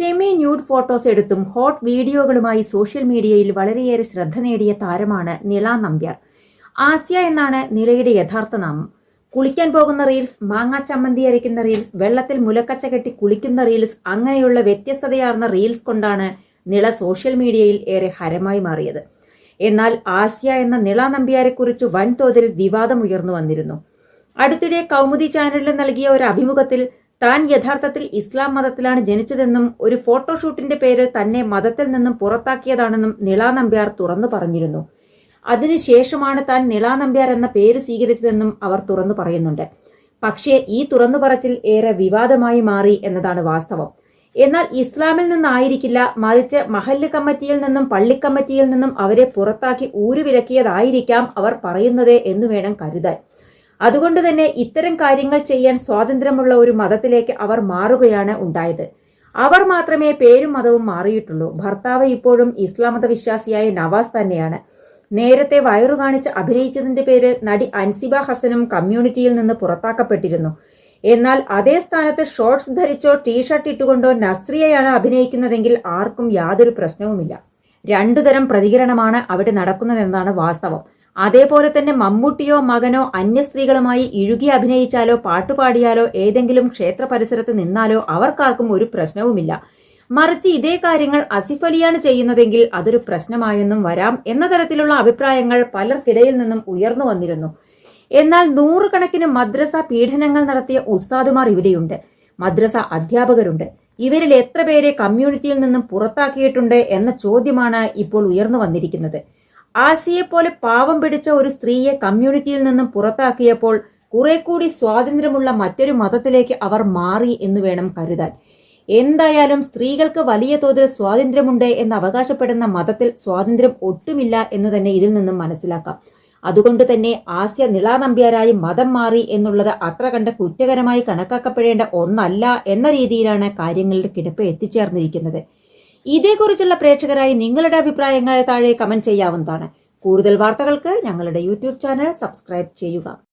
Semi nude photos എടുത്തും hot വീഡിയോകളുമായി social മീഡിയയിൽ വളരെയേറെ ശ്രദ്ധ നേടിയ താരമാണ് നിള നമ്പ്യാർ. ആസ്യ എന്നാണ് നിളയുടെ യഥാർത്ഥ നാമം. കുളിക്കാൻ പോകുന്ന റീൽസ് മാങ്ങാ ചമ്മന്തി അരയ്ക്കുന്ന റീൽസ് വെള്ളത്തിൽ മുലക്കച്ച കെട്ടി കുളിക്കുന്ന റീൽസ് അങ്ങനെയുള്ള വ്യത്യസ്തതയാർന്ന റീൽസ് കൊണ്ടാണ് നിള സോഷ്യൽ മീഡിയയിൽ ഏറെ ഹരമായി മാറിയത്. എന്നാൽ ആസ്യ എന്ന നിള നമ്പ്യാരെക്കുറിച്ച് വൻതോതിൽ വിവാദം ഉയർന്നു വന്നിരുന്നു. അടുത്തിടെ കൗമുദി ചാനലിൽ നൽകിയ ഒരു അഭിമുഖത്തിൽ താൻ യഥാർത്ഥത്തിൽ ഇസ്ലാം മതത്തിലാണ് ജനിച്ചതെന്നും ഒരു ഫോട്ടോഷൂട്ടിന്റെ പേരിൽ തന്നെ മതത്തിൽ നിന്നും പുറത്താക്കിയതാണെന്നും നിള നമ്പ്യാർ തുറന്നു പറഞ്ഞിരുന്നു. അതിനുശേഷമാണ് താൻ നിള നമ്പ്യാർ എന്ന പേര് സ്വീകരിച്ചതെന്നും അവർ തുറന്നു പറയുന്നുണ്ട്. പക്ഷേ ഈ തുറന്നു പറച്ചിൽ ഏറെ വിവാദമായി മാറി എന്നതാണ് വാസ്തവം. എന്നാൽ ഇസ്ലാമിൽ നിന്നായിരിക്കില്ല മറിച്ച് മഹല്ല് കമ്മിറ്റിയിൽ നിന്നും പള്ളിക്കമ്മിറ്റിയിൽ നിന്നും അവരെ പുറത്താക്കി ഊരുവിലക്കിയതായിരിക്കാം അവർ പറയുന്നത് എന്ന് വേണം കരുതാൻ. അതുകൊണ്ട് തന്നെ ഇത്തരം കാര്യങ്ങൾ ചെയ്യാൻ സ്വാതന്ത്ര്യമുള്ള ഒരു മതത്തിലേക്ക് അവർ മാറുകയാണ് ഉണ്ടായത്. അവർ മാത്രമേ പേരും മതവും മാറിയിട്ടുള്ളൂ. ഭർത്താവ് ഇപ്പോഴും ഇസ്ലാം മതവിശ്വാസിയായ നവാസ് തന്നെയാണ്. നേരത്തെ വയറു കാണിച്ച് അഭിനയിച്ചതിന്റെ പേരിൽ നടി അൻസിബ ഹസനും കമ്മ്യൂണിറ്റിയിൽ നിന്ന് പുറത്താക്കപ്പെട്ടിരുന്നു. എന്നാൽ അതേ സ്ഥാനത്ത് ഷോർട്സ് ധരിച്ചോ ടീഷർട്ട് ഇട്ടുകൊണ്ടോ നസ്രിയയാണ് അഭിനയിക്കുന്നതെങ്കിൽ ആർക്കും യാതൊരു പ്രശ്നവുമില്ല. രണ്ടുതരം പ്രതികരണമാണ് അവിടെ നടക്കുന്നതെന്നാണ് വാസ്തവം. അതേപോലെ തന്നെ മമ്മൂട്ടിയോ മകനോ അന്യ സ്ത്രീകളുമായി ഇഴുകി അഭിനയിച്ചാലോ പാട്ടുപാടിയാലോ ഏതെങ്കിലും ക്ഷേത്ര പരിസരത്ത് നിന്നാലോ അവർക്കാർക്കും ഒരു പ്രശ്നവുമില്ല. മറിച്ച് ഇതേ കാര്യങ്ങൾ അസിഫ് അലിയാണ് ചെയ്യുന്നതെങ്കിൽ അതൊരു പ്രശ്നമായൊന്നും വരാം എന്ന തരത്തിലുള്ള അഭിപ്രായങ്ങൾ പലർക്കിടയിൽ നിന്നും ഉയർന്നു വന്നിരുന്നു. എന്നാൽ നൂറുകണക്കിന് മദ്രസ പീഡനങ്ങൾ നടത്തിയ ഉസ്താദുമാർ ഇവിടെയുണ്ട്. മദ്രസ അധ്യാപകരുണ്ട്. ഇവരിൽ എത്ര പേരെ കമ്മ്യൂണിറ്റിയിൽ നിന്നും പുറത്താക്കിയിട്ടുണ്ട് എന്ന ചോദ്യമാണ് ഇപ്പോൾ ഉയർന്നു വന്നിരിക്കുന്നത്. ആസിയെ പോലെ പാവം പിടിച്ച ഒരു സ്ത്രീയെ കമ്മ്യൂണിറ്റിയിൽ നിന്നും പുറത്താക്കിയപ്പോൾ കുറെ കൂടി സ്വാതന്ത്ര്യമുള്ള മറ്റൊരു മതത്തിലേക്ക് അവർ മാറി എന്ന് വേണം കരുതാൻ. എന്തായാലും സ്ത്രീകൾക്ക് വലിയ തോതിൽ സ്വാതന്ത്ര്യമുണ്ട് എന്ന് അവകാശപ്പെടുന്ന മതത്തിൽ സ്വാതന്ത്ര്യം ഒട്ടുമില്ല എന്ന് തന്നെ ഇതിൽ നിന്നും മനസ്സിലാക്കാം. അതുകൊണ്ട് തന്നെ ആസ്യ നിളാനമ്പ്യാരായി മതം മാറി എന്നുള്ളത് അത്ര കണ്ട കുറ്റകരമായി കണക്കാക്കപ്പെടേണ്ട ഒന്നല്ല എന്ന രീതിയിലാണ് കാര്യങ്ങളുടെ കിടപ്പ് എത്തിച്ചേർന്നിരിക്കുന്നത്. ഇതേക്കുറിച്ചുള്ള പ്രേക്ഷകരായി നിങ്ങളുടെ അഭിപ്രായങ്ങൾ താഴെ കമന്റ് ചെയ്യാവുന്നതാണ്. കൂടുതൽ വാർത്തകൾക്ക് ഞങ്ങളുടെ യൂട്യൂബ് ചാനൽ സബ്സ്ക്രൈബ് ചെയ്യുക.